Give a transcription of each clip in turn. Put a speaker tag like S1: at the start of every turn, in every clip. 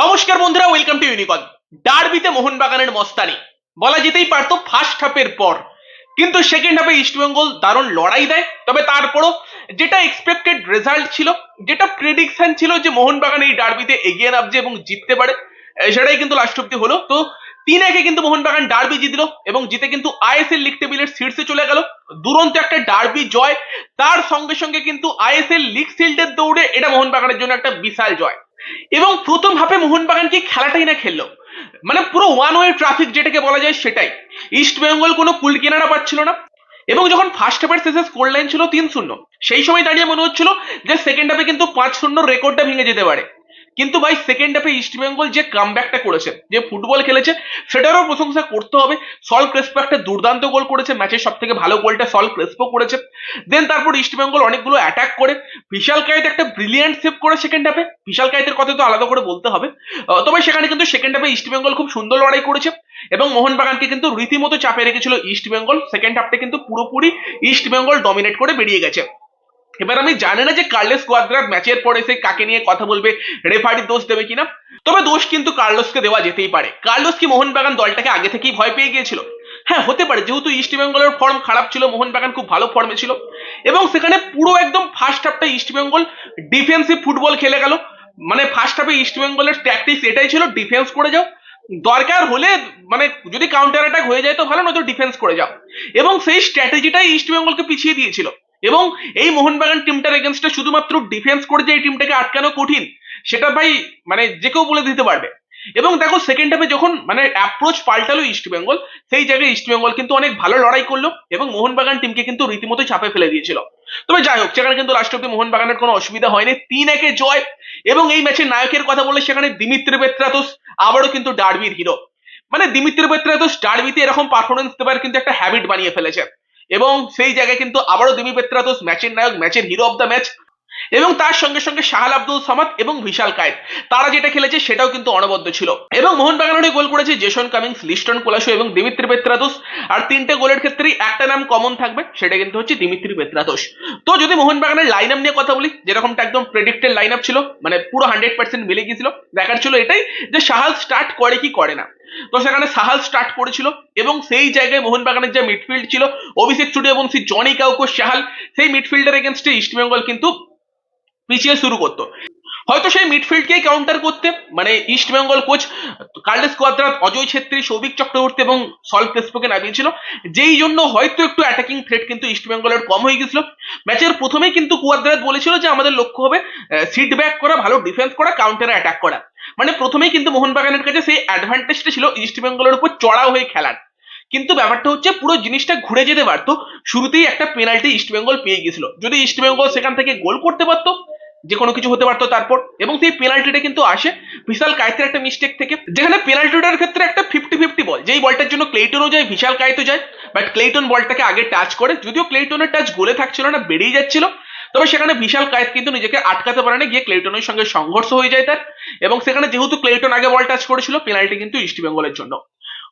S1: নমস্কার বন্ধুরা welcome to ইউনিকন ডার্বিতে মোহনবাগানের মস্তানি। বলা যেতেই পারতো ফার্স্ট হাফের পর। কিন্তু সেকেন্ড হাফে ইস্টবেঙ্গল দারুণ লড়াই দেয়। তবে তারপরও যেটা এক্সপেক্টেড রেজাল্ট ছিল, যেটা প্রেডিকশন ছিল যে মোহনবাগান এই ডার্বিতে এগিয়ে নামছে এবং জিততে পারে সেটাই কিন্তু লাস্ট অব্দি হলো। তো তিন একে কিন্তু মোহনবাগান ডার্বি জিতলো এবং জিতে কিন্তু আইএসএল লিগ টেবিলের শীর্ষে চলে গেল। দুরন্ত একটা ডার্বি জয়। তার সঙ্গে সঙ্গে কিন্তু আইএসএল লিগ শিল্ডের দৌড়ে এটা মোহনবাগানের জন্য একটা বিশাল জয়। এবং প্রথম হাফে মোহনবাগান কি খেলাটাই না খেললো? মানে পুরো ওয়ান ওয়ে ট্রাফিক যেটাকে বলা যায় সেটাই। ইস্ট বেঙ্গল কোনো কুল কেনারা পাচ্ছিল না। এবং যখন ফার্স্ট হাফের শেষে স্কোর লাইন ছিল তিন শূন্য, সেই সময় দাঁড়িয়ে মনে হচ্ছিল যে সেকেন্ড হাফে কিন্তু পাঁচ শূন্য রেকর্ডটা ভেঙে যেতে পারে। কিন্তু ভাই সেকেন্ড হাফে ইস্ট বেঙ্গল যে কামব্যাকটা করেছে, যে ফুটবল খেলেছে, সেটারও প্রশংসা করতে হবে। সল ক্রেসপো একটা দুর্দান্ত গোল করেছে ম্যাচের সব থেকে ভালো গোলটা সল ক্রেসপো করেছে। দেন তারপর ইস্ট বেঙ্গল অনেকগুলো অ্যাটাক করে। বিশাল কায়েত একটা ব্রিলিয়ান্ট সেভ করে সেকেন্ড হাফে বিশাল কায়েতের কথা তো আলাদা করে বলতে হবে। তবে সেখানে কিন্তু সেকেন্ড হাফে ইস্ট বেঙ্গল খুব সুন্দর লড়াই করেছে এবং মোহনবাগানকে কিন্তু রীতিমতো চাপে রেখেছিল ইস্ট বেঙ্গল সেকেন্ড হাফটা কিন্তু পুরোপুরি ইস্ট বেঙ্গল ডমিনেট করে বেরিয়ে গেছে। এবার আমি জানি না যে কার্লেস কোয়াদ্রার ম্যাচের পরে সে কাকে নিয়ে কথা বলবে রেফারির দোষ দেবে কিনা। তবে দোষ কিন্তু কার্লোসকে দেওয়া যেতেই পারে। কার্লোস কি মোহনবাগান দলটাকে আগে থেকেই ভয় পেয়ে গিয়েছিল? হ্যাঁ হতে পারে, যেহেতু ইস্ট বেঙ্গলের ফর্ম খারাপ ছিল, মোহনবাগান খুব ভালো ফর্মে ছিল। এবং সেখানে পুরো একদম ফার্স্ট হাফটা ইস্ট বেঙ্গল ডিফেন্সিভ ফুটবল খেলে গেল। মানে ফার্স্ট হাফে ইস্ট বেঙ্গলের ট্যাকটিক্স এটাই ছিল ডিফেন্স করে যাও। দরকার হলে মানে যদি কাউন্টার অ্যাটাক হয়ে যায় তো ভালো, নয়তো ডিফেন্স করে যাও। এবং সেই স্ট্র্যাটেজিটাই ইস্ট বেঙ্গলকে পিছিয়ে দিয়েছিল। এবং এই মোহনবাগান টিমটার এগেনস্টে শুধুমাত্র ডিফেন্স করে যে এই টিমটাকে আটকানো কঠিন, সেটা ভাই মানে যে কেউ বলে দিতে পারবে। এবং দেখো সেকেন্ড হাফে যখন মানে অ্যাপ্রোচ পাল্টালো ইস্ট বেঙ্গল সেই জায়গায় ইস্ট বেঙ্গল কিন্তু অনেক ভালো লড়াই করল এবং মোহনবাগান টিমকে কিন্তু রীতিমতো চাপে ফেলে দিয়েছিল। তবে যাই হোক, সেখানে কিন্তু লাস্ট অব্দি মোহনবাগানের কোনো অসুবিধা হয়নি। তিন একে জয় এবং এই ম্যাচের নায়কের কথা বলে সেখানে দিমিত্রি পেত্রাতোস আবারও কিন্তু ডার্বির হিরো মানে দিমিত্রি পেত্রাতোস ডার্বিতে এরকম পারফরমেন্স দেবার কিন্তু একটা হ্যাবিট বানিয়ে ফেলেছে। এবং সেই জায়গায় কিন্তু আবারও দিমি পেত্রাতোস ম্যাচের নায়ক, ম্যাচের হিরো অফ দ্য ম্যাচ এবং তার সঙ্গে সঙ্গে শাহাল আব্দুল সামাদ এবং বিশাল কায়েত। তারা যেটা খেলেছে সেটাও কিন্তু অনবদ্য ছিল। এবং মোহনবাগানের গোল করেছে জেসন কামিংস, লিস্টন কোলাসো এবং দিমিত্রি পেত্রাতোস আর তিনটে গোলের ক্ষেত্রেই একটা নাম কমন থাকবে, সেটা কিন্তু হচ্ছে দিমিত্রি পেত্রাতোস তো যদি মোহনবাগানের লাইন আপ নিয়ে কথা বলি, যেরকমটা একদম প্রেডিক্টেড লাইন আপ ছিল মানে পুরো হান্ড্রেড পার্সেন্ট মিলে গিয়েছিল দেখার ছিল এটাই যে সাহাল স্টার্ট করে কি করে না। তো সেখানে সাহাল স্টার্ট করেছিল এবং সেই জায়গায় মোহনবাগানের যে মিডফিল্ড ছিল, অভিষেক সূর্যবংশী জনি কাউকো সাহাল, সেই মিডফিল্ডের এগেনস্টে ইস্টবেঙ্গল কিন্তু পিছিয়ে শুরু করতো। হয়তো সেই মিডফিল্ডকেই কাউন্টার করতে মানে East Bengal coach Carles Cuadrat Ajay Chhetri, Souvik Chakraborty এবং সল ক্রেসপোকে নামিয়েছিল। যেই জন্য হয়তো একটু অ্যাটাকিং থ্রেট কিন্তু ইস্ট বেঙ্গলের কম হয়ে গেছিল। ম্যাচের প্রথমেই কিন্তু কোয়াদ্রাত বলেছিল যে আমাদের লক্ষ্য হবে সিট ব্যাক করা, ভালো ডিফেন্স করা কাউন্টারে অ্যাটাক করা। মানে প্রথমেই কিন্তু মোহনবাগানের কাছে সেই অ্যাডভান্টেজটা ছিল ইস্ট বেঙ্গলের উপর চড়াও হয়ে খেলার। কিন্তু ব্যাপারটা হচ্ছে পুরো জিনিসটা ঘুরে যেতে পারতো, শুরুতেই একটা পেনাল্টি ইস্ট বেঙ্গল পেয়ে গেছিল যদি ইস্ট বেঙ্গল সেখান থেকে গোল করতে পারতো, যে কোনো কিছু হতে পারতো তারপর। এবং সেই পেনাল্টিটা কিন্তু আসে বিশাল কায়েতের একটা মিস্টেক থেকে। যেখানে পেনাল্টিটার ক্ষেত্রে একটা ফিফটি ফিফটি বল যেই বলটার জন্য ক্লেটনও যায় বিশাল কায়েতও যায় বাট ক্লেটন বলটাকে আগে টাচ করে। যদিও ক্লেটনের টাচ গোলে থাকছিল না বেরিয়ে যাচ্ছিল, তবে সেখানে বিশাল কায়েত কিন্তু নিজেকে আটকাতে পারে না গিয়ে ক্লেটনের সঙ্গে সংঘর্ষ হয়ে যায় তার। এবং সেখানে যেহেতু ক্লেটন আগে বল টাচ করেছিল পেনাল্টি কিন্তু ইস্ট বেঙ্গলের জন্য।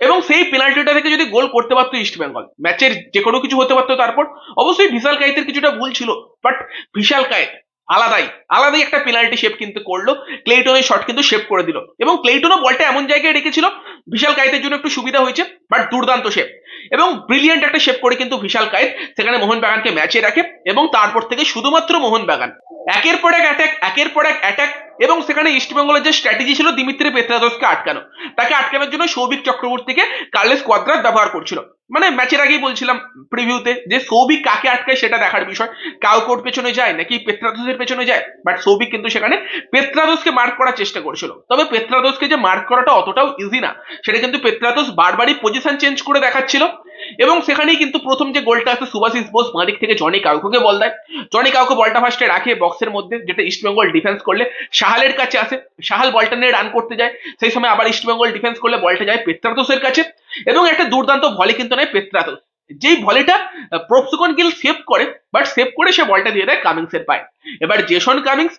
S1: এবং সেই পেনাল্টিটা থেকে যদি গোল করতে পারতো ইস্ট বেঙ্গল ম্যাচের যে কোনো কিছু হতে পারতো তারপর, অবশ্যই বিশাল কায়েতের কিছুটা ভুল ছিল বাট বিশাল কায়েত আলাদাই আলাদাই একটা পেনাল্টি শেপ কিন্তু করল ক্লেটনের শট কিন্তু শেপ করে দিল। এবং ক্লেটনও বলটা এমন জায়গায় রেখেছিল বিশাল কায়েতের জন্য একটু সুবিধা হয়েছে বাট দুর্দান্ত শেপ এবং ব্রিলিয়ান্ট একটা শেপ করে কিন্তু বিশাল কায়েত সেখানে মোহনবাগানকে ম্যাচে রাখে, এবং তারপর থেকে শুধুমাত্র মোহনবাগান একের পর এক অ্যাটাক একের পর এক অ্যাটাক এবং সেখানে ইস্টবেঙ্গলের যে স্ট্র্যাটেজি ছিল দিমিত্রি পেত্রাদোসকে আটকানো, তাকে আটকানোর জন্য সৌভিক চক্রবর্তীকে কার্লেস কোয়াদ্রাত ব্যবহার করছিল। মানে ম্যাচের আগেই বলছিলাম প্রিভিউতে যে সৌভিক কাকে আটকায় সেটা দেখার বিষয়। কাউকোর পেছনে যায় নাকি পেত্রাদোসের পেছনে যায়? বাট সৌভিক কিন্তু সেখানে পেত্রাদোসকে মার্ক করার চেষ্টা করেছিল। তবে পেত্রাদোসকে যে মার্ক করাটা অতটাও ইজি না, সেটা কিন্তু পেত্রাদোস বারবারই পজিশন চেঞ্জ করে দেখাচ্ছিল। এবং সেখানেই কিন্তু প্রথম যে গোলটা আছে সুভাশিস বোস, বাঁ দিক থেকে জনি কাউকোকে বল দেয়। জনি কাউকে বলটা ফার্স্টে রাখে বক্সের মধ্যে, যেটা ইস্টবেঙ্গল ডিফেন্স করলে। শাহালের কাছে আসে, শাহাল বলটা নিয়ে রান করতে যায়। সেই সময় আবার ইস্টবেঙ্গল ডিফেন্স করলে বলটা যায় পেত্রাতোসের কাছে। এবং একটা দুর্দান্ত ভলি কিন্তু নেয় পেত্রাতোস যেই ভলিটা প্রপসুকন গিল সেভ করে বাট সেভ করে সে বলটা দিয়ে দেয় কামিংসের পায়। এবার জেসন কামিংস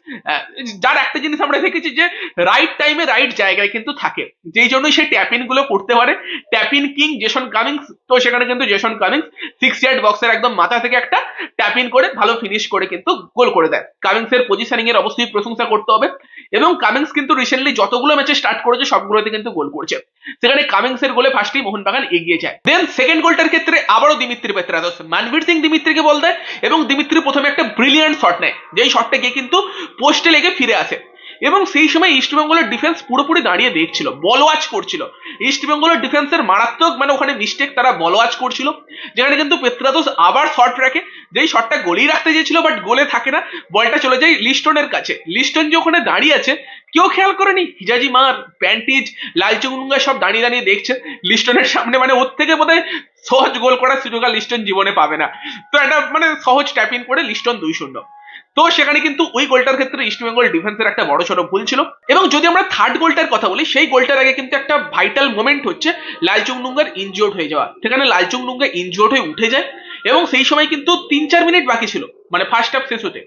S1: যার একটা জিনিস আমরা দেখেছি যে রাইট টাইমে রাইট জায়গায় কিন্তু থাকে। যেই জন্য সে ট্যাপিনগুলো করতে পারে। ট্যাপিন কিং জেসন কামিংস তো সেখানে কিন্তু জেসন কামিংস সিক্স ইয়ার্ড বক্সের একদম মাথা থেকে একটা ট্যাপিন করে ভালো ফিনিশ করে কিন্তু গোল করে দেয়। কামিংস এর পজিশনিং এর অবশ্যই প্রশংসা করতে হবে। এবং কামিংস কিন্তু রিসেন্টলি যতগুলো ম্যাচে স্টার্ট করেছে, সবগুলোতে কিন্তু গোল করছে। সেখানে কামিংস এর গোলে ফার্স্টেই মোহনবাগান এগিয়ে যায়। দেন সেকেন্ড গোলটার ক্ষেত্রে আবারও দিমিত্রি পেত্রাদোস মানবীর সিং দিমিত্রিকে বল দেয় এবং দিমিত্রি প্রথমে একটা ব্রিলিয়ান্ট শট নেয়। যেই শটটা গিয়ে কিন্তু পোস্টে লেগে ফিরে আসে। এবং সেই সময় ইস্টবেঙ্গলের ডিফেন্স পুরোপুরি দাঁড়িয়ে দেখছিল বল ওয়াচ করছিল। ইস্টবেঙ্গলের ডিফেন্সের মারাত্মক মানে ওখানে মিস্টেক তারা বল ওয়াচ করছিল। যেখানে কিন্তু পেত্রাদোস আবার শট রাখে। যেই শটটা গোলেই রাখতে চেয়েছিল বাট গোলে থাকে না বলটা চলে যায় লিস্টনের কাছে। লিস্টন যে ওখানে দাঁড়িয়ে আছে, কেউ খেয়াল করেনি? হিজাজি মার প্যান্টিজ লালচুঙ্গা সব দাঁড়িয়ে দাঁড়িয়ে দেখছে। লিস্টনের সামনে মানে ওর থেকে বোধহয় সহজ গোল করার সুযোগ লিস্টন জীবনে পাবে না। তো একটা মানে সহজ ট্যাপ করে লিস্টন দুই শূন্য। তো সেখানে কিন্তু ওই গোলটার ক্ষেত্রে ইস্টবেঙ্গল ডিফেন্সের একটা বড় সড়ো ভুল ছিল। এবং যদি আমরা থার্ড গোলটার কথা বলি, সেই গোলটার আগে কিন্তু একটা ভাইটাল মোমেন্ট হচ্ছে লালচুং নুঙ্গার ইনজিওর্ড হয়ে যাওয়া। সেখানে লালচুং নুঙ্গা ইনজিওর্ড হয়ে উঠে যায় এবং সেই সময় কিন্তু তিন চার মিনিট বাকি ছিল মানে ফার্স্ট হাফ শেষ হতে।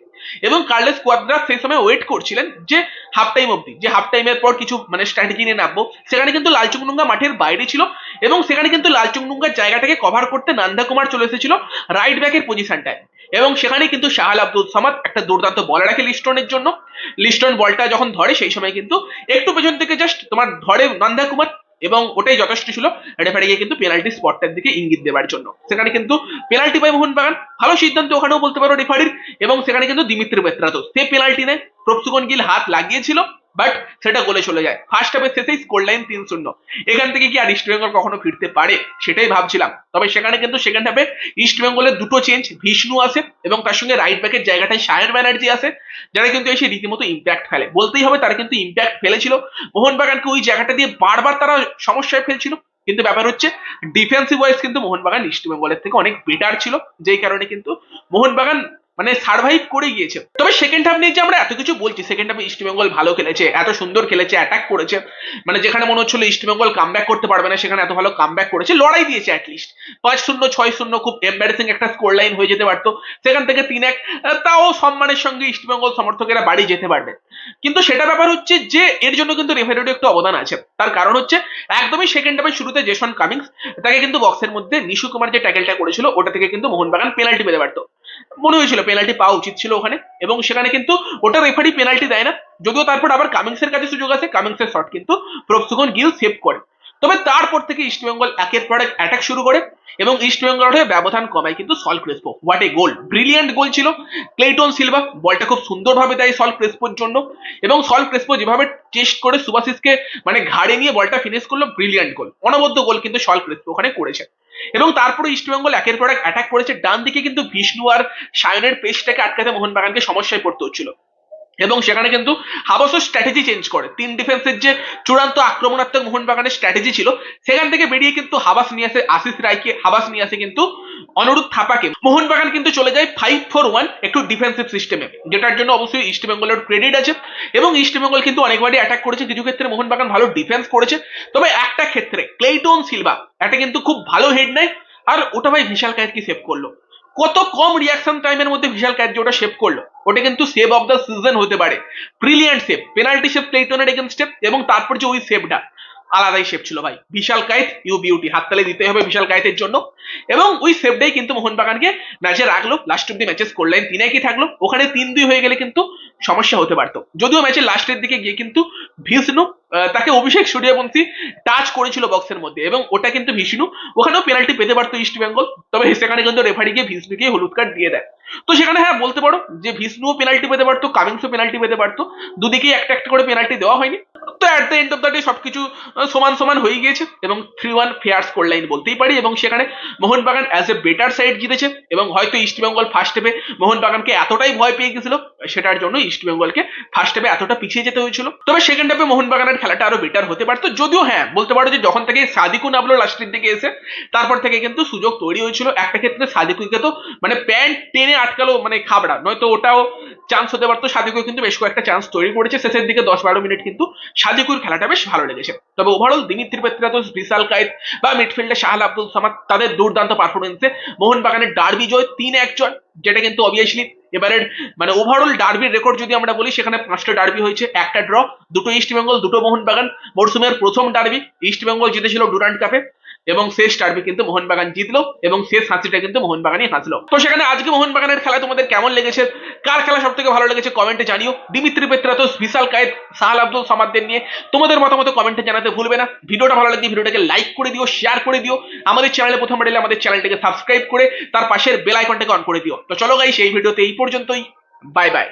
S1: এবং কার্লেস কোয়াদ্রাস সেই সময় ওয়েট করছিলেন যে হাফ টাইম অবধি, যে হাফ টাইমের পর কিছু মানে স্ট্র্যাটেজি নিয়ে নামবো। সেখানে কিন্তু লালচুং নুঙ্গা মাঠের বাইরে ছিল এবং সেখানে কিন্তু লালচুং নুঙ্গার জায়গাটাকে কভার করতে নান্দা কুমার চলে এসেছিল রাইট ব্যাকের পজিশনটায় এবং সেখানে কিন্তু শাহাল আব্দুল সামাদ একটা দুর্দান্ত বল রাখে লিস্টনের জন্য। লিস্টন বলটা যখন ধরে, সেই সময় কিন্তু একটু পেছন থেকে জাস্ট তোমার ধরে নন্দা কুমার এবং ওটাই যথেষ্ট ছিল রেফারিকে কিন্তু পেনাল্টি স্পটটার দিকে ইঙ্গিত দেওয়ার জন্য। সেখানে কিন্তু পেনাল্টি পায় মোহনবাগান। ভালো সিদ্ধান্ত ওখানেও বলতে পারো রেফারির এবং সেখানে কিন্তু দিমিত্রি বেত্রাতো। সে পেনাল্টি নেয় প্রপসুকন গিল হাত লাগিয়েছিল। বাট সেটা গোলে চলে যায়। ফার্স্ট হাফের শেষেই স্কোর লাইন তিন শূন্য। এখান থেকে কি আর ইস্ট বেঙ্গল কখনো ফিরতে পারে? সেটাই ভাবছিলাম। তবে সেখানে কিন্তু সেকেন্ড হাফে ইস্ট বেঙ্গলের দুটো চেঞ্জ বিষ্ণু আছে এবং তার সঙ্গে রাইট ব্যাকের জায়গাটায় সায়ন ব্যানার্জি আছে যারা কিন্তু এসে রীতিমতো ইম্প্যাক্ট ফেলে। বলতেই হবে তারা কিন্তু ইম্প্যাক্ট ফেলেছিল। মোহনবাগানকে ওই জায়গাটা দিয়ে বারবার তারা সমস্যায় ফেলছিল। কিন্তু ব্যাপার হচ্ছে ডিফেন্সিভ ওয়াইজ কিন্তু মোহনবাগান ইস্ট বেঙ্গলের থেকে অনেক বেটার ছিল। যেই কারণে কিন্তু মোহনবাগান মানে সার্ভাইভ করে গিয়েছে। তবে সেকেন্ড হাফ নিয়ে যে আমরা এত কিছু বলছি সেকেন্ড হাফে ইস্ট বেঙ্গল ভালো খেলেছে, এত সুন্দর খেলেছে অ্যাটাক করেছে। মানে যেখানে মনে হচ্ছিল ইস্ট বেঙ্গল কামব্যাক করতে পারবে না, সেখানে এত ভালো কামব্যাক করেছে, লড়াই দিয়েছে অ্যাটলিস্ট পাঁচ শূন্য, ছয় শূন্য খুব এম্বারেসিং একটা স্কোর লাইন হয়ে যেতে পারতো। সেখান থেকে তিন এক তাও সম্মানের সঙ্গে ইস্ট বেঙ্গল সমর্থকেরা বাড়ি যেতে পারবে। কিন্তু সেটা ব্যাপার হচ্ছে যে, এর জন্য কিন্তু রেফারিরও একটু অবদান আছে। তার কারণ হচ্ছে, একদমই সেকেন্ড হাফের শুরুতে জেসন কামিংস তাকে কিন্তু বক্সের মধ্যে নিশু কুমার যে ট্যাকেলটা করেছিল, ওটা থেকে কিন্তু মোহনবাগান পেনাল্টি পেতে পারতো। মনে হয়েছিল পেনাল্টি পাওয়া উচিত ছিল ওখানে এবং সেখানে কিন্তু ওটা রেফারি পেনাল্টি দেয় না। যদিও তারপর আবার কামিংসের কাছে সুযোগ আছে কামিংসের শট কিন্তু প্রফসুকন গিল সেভ করে। তবে তারপর থেকে ইস্ট বেঙ্গল একের পর এক অ্যাটাক শুরু করে এবং ইস্ট বেঙ্গল হয়ে ব্যবধান কমায় কিন্তু Saul Crespo what a goal brilliant goal ছিল। ক্লেটন সিলভা বলটা খুব সুন্দরভাবে দেয় সল ক্রেসপোর জন্য এবং সল ক্রেসপো যেভাবে টেস্ট করে সুভাশিসকে মানে ঘাড়ে নিয়ে বলটা ফিনিশ করল ব্রিলিয়ান্ট গোল অনবদ্য গোল কিন্তু সল ক্রেসপো ওখানে করেছে। এবং তারপরে ইস্টবেঙ্গল একের পর এক অ্যাটাক করেছে। ডান দিকে কিন্তু বিষ্ণু আর সায়নের পেস্টটাকে আটকাতে মোহনবাগানকে সমস্যায় পড়তে হচ্ছিল। এবং সেখানে কিন্তু হাবাসও স্ট্র্যাটেজি চেঞ্জ করে। তিন ডিফেন্সের যে চূড়ান্ত আক্রমণাত্মক মোহনবাগানের স্ট্র্যাটেজি ছিল, সেখান থেকে বেরিয়ে কিন্তু হাবাস নিয়ে আসে, আশিস রায়কে, হাবাস নিয়ে আসে কিন্তু অনুরূপ থাপাকে। মোহনবাগান কিন্তু চলে যায় ফাইভ ফোর ওয়ান একটু ডিফেন্সিভ সিস্টেমে যেটার জন্য অবশ্যই ইস্ট বেঙ্গলের ক্রেডিট আছে এবং ইস্ট বেঙ্গল কিন্তু অনেকবারই অ্যাটাক করেছে। কিছু ক্ষেত্রে মোহনবাগান ভালো ডিফেন্স করেছে। তবে একটা ক্ষেত্রে ক্লেইটন সিলভা একটা কিন্তু খুব ভালো হেড নেয় আর ওটা ভাই বিশাল কায়েত কি সেভ করল? কত কম রিয়াকশন টাইমের মধ্যে বিশাল ক্যাচ যে ওটা সেভ করল। ওটা কিন্তু সেভ অফ দ্য সিজন হতে পারে। ব্রিলিয়ান্ট সেভ পেনাল্টি সেভ ক্লেটনের এগেনস্টে এবং তারপর যে ওই সেভটা আলাদাই সেভ ছিল ভাই। বিশাল কায়েত ইউ বিউটি হাততালি দিতে হবে বিশাল কায়েতের জন্য। এবং ওই সেভটাই কিন্তু মোহনবাগানকে ম্যাচে রাখল। লাস্ট অব্দি ম্যাচেস করলেন, তিন একই থাকল? ওখানে তিন দুই হয়ে গেলে কিন্তু সমস্যা হতে পারতো। যদিও ম্যাচের লাস্টের দিকে গিয়ে কিন্তু ভিষ্ণু তাকে অভিষেক সূর্যবংশী টাচ করেছিল বক্সের মধ্যে। এবং ওটা কিন্তু ভিষ্ণু, ওখানেও পেনাল্টি পেতে পারতো ইস্ট বেঙ্গল তবে সেখানে কিন্তু রেফারি গিয়ে ভিষ্ণুকে হলুদ কার্ড দিয়ে দেয়। তো সেখানে হ্যাঁ বলতে পারো যে, ভিষ্ণুও পেনাল্টি পেতে পারতো কামিংসও পেনাল্টি পেতে পারতো। দুদিকেই একটা একটা করে পেনাল্টি দেওয়া হয়নি। At the end of the day সবকিছু সমান সমান হয়ে গিয়েছে এবং three one fair score line বলতেই পারি এবং সেখানে Mohun Bagan as a better side জিতেছে এবং হয়তো ইস্ট বেঙ্গল ফার্স্ট স্টেপে মোহনবাগানকে এতটাই ভয় পেয়ে গেছিল সেটার জন্য ইস্ট বেঙ্গলকে ফার্স্ট স্টেপে এতটা পিছিয়ে যেতে হয়েছিল। তবে সেকেন্ড হাফে মোহনবাগানের খেলাটা আরও বেটার হতে পারতো। যদিও হ্যাঁ বলতে পারো যে যখন থেকে সাদিকু নামলো লাস্টের দিকে এসে, তারপর থেকে কিন্তু সুযোগ তৈরি হয়েছিল। একটা ক্ষেত্রে সাদিকুকে তো মানে প্যান্ট টেনে আটকালো মানে খাবড়া, নয়তো ওটাও চান্স হতে পারতো। সাদিকু কিন্তু বেশ কয়েকটা চান্স তৈরি করেছে। শেষের দিকে দশ বারো মিনিট কিন্তু সাদিকুর খেলাটা বেশ ভালো লেগেছে। তবে overall Dimitri Petratos, Vishal Kaith বা মিডফিল্ডে শাহাল আব্দুল সামাদ, তাদের দুর্দান্ত পারফরমেন্সে মোহনবাগানের ডার্বি জয় তিন এক জয় যেটা কিন্তু অবভিয়াসলি এবারের মানে ওভারঅল ডার্বির রেকর্ড যদি আমরা বলি, সেখানে পাঁচটা ডার্বি হয়েছে, একটা ড্র দুটো ইস্ট বেঙ্গল দুটো মোহনবাগান। মরসুমের প্রথম ডার্বি ইস্ট বেঙ্গল জিতেছিল ডুরান্ট কাপে এবং শেষ ডার্বি কিন্তু মোহনবাগান জিতলো এবং শেষ হাসিটা কিন্তু মোহনবাগানই হাসলো। তো সেখানে আজকে মোহনবাগানের খেলা তোমাদের কেমন লেগেছে? কার খেলা সব থেকে ভালো লেগেছে কমেন্টে জানিও। দিমিত্রি পেত্রাতোস বিশাল কায়েদ সাহাল আব্দুল সামাদদের নিয়ে। তোমাদের মতামত কমেন্টে জানাতে ভুলবে না। ভিডিওটা ভালো লাগলে ভিডিওটাকে লাইক করে দিও শেয়ার করে দিও। আমাদের চ্যানেলে প্রথম এলে আমাদের চ্যানেলটাকে সাবস্ক্রাইব করে, তার পাশের বেল আইকনটাকে অন করে দিও। তো চলো গাই সেই ভিডিওতে এই পর্যন্তই। Bye bye